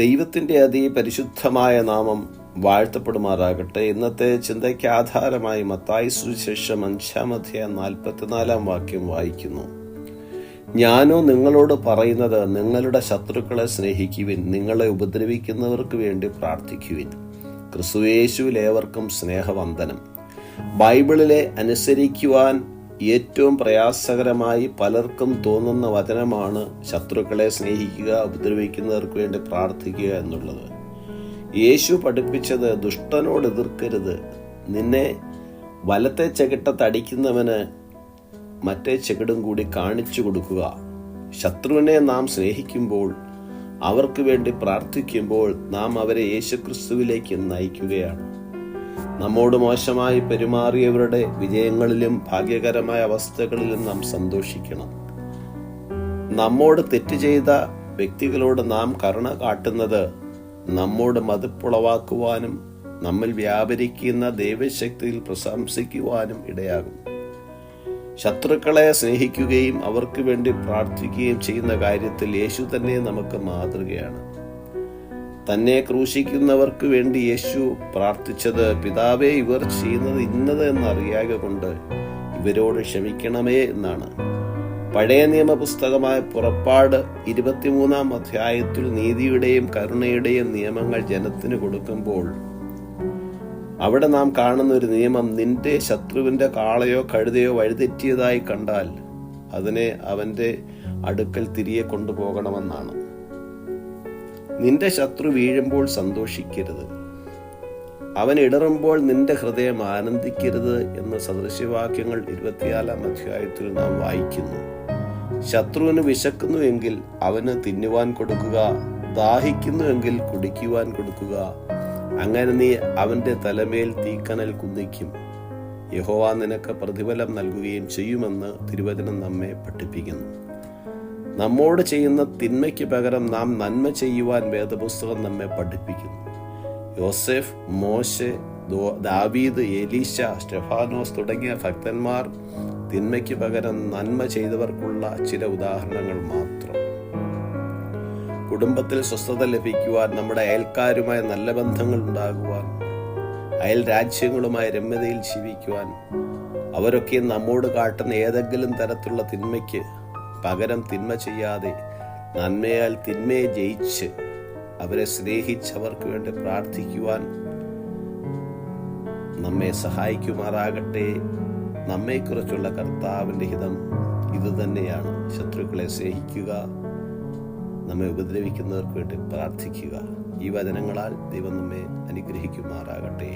ദൈവത്തിന്റെ അതിപരിശുദ്ധമായ നാമം വാഴ്ത്തപ്പെടുമാറാകട്ടെ. ഇന്നത്തെ ചിന്തയ്ക്ക് ആധാരമായി മത്തായി സുവിശേഷം അഞ്ചാം അധ്യായം നാൽപ്പത്തിനാലാം വാക്യം വായിക്കുന്നു. ഞാനോ നിങ്ങളോട് പറയുന്നത് നിങ്ങളുടെ ശത്രുക്കളെ സ്നേഹിക്കുവിൻ നിങ്ങളെ ഉപദ്രവിക്കുന്നവർക്ക് വേണ്ടി പ്രാർത്ഥിക്കുവിൻ. ക്രിസ്തുയേശുവിലേവർക്കും സ്നേഹവന്ദനം. ബൈബിളിലെ അനുസരിക്കുവാൻ ഏറ്റവും പ്രയാസകരമായി പലർക്കും തോന്നുന്ന വചനമാണ് ശത്രുക്കളെ സ്നേഹിക്കുക ഉപദ്രവിക്കുന്നവർക്ക് വേണ്ടി പ്രാർത്ഥിക്കുക എന്നുള്ളത്. യേശു പഠിപ്പിച്ചത് ദുഷ്ടനോട് എതിർക്കരുത്. നിന്നെ വലത്തെ ചെകിട്ടത്തടിക്കുന്നവന് മറ്റേ ചെകിടും കൂടി കാണിച്ചു കൊടുക്കുക. ശത്രുവിനെ നാം സ്നേഹിക്കുമ്പോൾ അവർക്ക് വേണ്ടി പ്രാർത്ഥിക്കുമ്പോൾ നാം അവരെ യേശുക്രിസ്തുവിലേക്ക് നയിക്കുകയാണ്. നമ്മോട് മോശമായി പെരുമാറിയവരുടെ വിജയങ്ങളിലും ഭാഗ്യകരമായ അവസ്ഥകളിലും നാം സന്തോഷിക്കണം. നമ്മോട് തെറ്റ് ചെയ്ത വ്യക്തികളോട് നാം കരുണ കാട്ടുന്നത് നമ്മോട് മതിപ്പുളവാക്കുവാനും നമ്മിൽ വ്യാപരിക്കുന്ന ദൈവശക്തിയിൽ പ്രശംസിക്കുവാനും ഇടയാകും. ശത്രുക്കളെ സ്നേഹിക്കുകയും അവർക്ക് വേണ്ടി പ്രാർത്ഥിക്കുകയും ചെയ്യുന്ന കാര്യത്തിൽ യേശു തന്നെ നമുക്ക് മാതൃകയാണ്. തന്നെ ക്രൂശിക്കുന്നവർക്ക് വേണ്ടി യേശു പ്രാർത്ഥിച്ചത് പിതാവേ ഇവർ ചെയ്യുന്നത് ഇന്നത് എന്നറിയാക കൊണ്ട് ഇവരോട് ക്ഷമിക്കണമേ എന്നാണ്. പഴയ നിയമ പുസ്തകമായ പുറപ്പാട് ഇരുപത്തിമൂന്നാം അധ്യായത്തിൽ നീതിയുടെയും കരുണയുടെയും നിയമങ്ങൾ ജനത്തിന് കൊടുക്കുമ്പോൾ അവിടെ നാം കാണുന്ന ഒരു നിയമം നിന്റെ ശത്രുവിന്റെ കാളയോ കഴുതയോ വഴിതെറ്റിയതായി കണ്ടാൽ അതിനെ അവന്റെ അടുക്കൽ തിരികെ കൊണ്ടുപോകണമെന്നാണ്. നിന്റെ ശത്രു വീഴുമ്പോൾ സന്തോഷിക്കരുത്. അവൻ ഇടറുമ്പോൾ നിന്റെ ഹൃദയം ആനന്ദിക്കരുത് എന്ന സദൃശ്യവാക്യങ്ങൾ ഇരുപത്തിനാലാം അധ്യായത്തിൽ നാം വായിക്കുന്നു. ശത്രുവിന് വിശക്കുന്നുവെങ്കിൽ അവന് തിന്നുവാൻ കൊടുക്കുക ദാഹിക്കുന്നുവെങ്കിൽ കുടിക്കുവാൻ കൊടുക്കുക. അങ്ങനെ നീ അവന്റെ തലമേൽ തീക്കനൽ കുന്നിക്കും. യഹോവ നിനക്ക് പ്രതിഫലം നൽകുകയും ചെയ്യുമെന്ന് തിരുവചനം നമ്മെ പഠിപ്പിക്കുന്നു. നമ്മോട് ചെയ്യുന്ന തിന്മയ്ക്ക് പകരം നാം നന്മ ചെയ്യുവാൻ വേദപുസ്തകം നമ്മെ പഠിപ്പിക്കുന്നു. യോസെഫ് മോശെ ദാവീദ് എലീശ സ്റ്റെഫാനോസ് തുടങ്ങിയ ഭക്തന്മാർ തിന്മയ്ക്ക് പകരം നന്മ ചെയ്തവർക്കുള്ള ചില ഉദാഹരണങ്ങൾ മാത്രം. കുടുംബത്തിൽ സ്വസ്ഥത ലഭിക്കുവാൻ നമ്മുടെ അയൽക്കാരുമായി നല്ല ബന്ധങ്ങൾ ഉണ്ടാകുവാൻ അയൽ രാജ്യങ്ങളുമായി രമ്യതയിൽ ജീവിക്കുവാൻ അവരൊക്കെ നമ്മോട് കാട്ടുന്ന ഏതെങ്കിലും തരത്തിലുള്ള തിന്മയ്ക്ക് പകരം തിന്മ ചെയ്യാതെ നന്മയാൽ തിന്മയെ ജയിച്ച് അവരെ സ്നേഹിച്ചവർക്ക് വേണ്ടി പ്രാർത്ഥിക്കുവാൻ നമ്മെ സഹായിക്കുമാറാകട്ടെ. നമ്മെക്കുറിച്ചുള്ള കർത്താവിന്റെ ഹിതം ഇതുതന്നെയാണ് ശത്രുക്കളെ സ്നേഹിക്കുക നമ്മെ ഉപദ്രവിക്കുന്നവർക്ക് വേണ്ടി പ്രാർത്ഥിക്കുക. ഈ വചനങ്ങളാൽ ദൈവം നമ്മെ അനുഗ്രഹിക്കുമാറാകട്ടെ.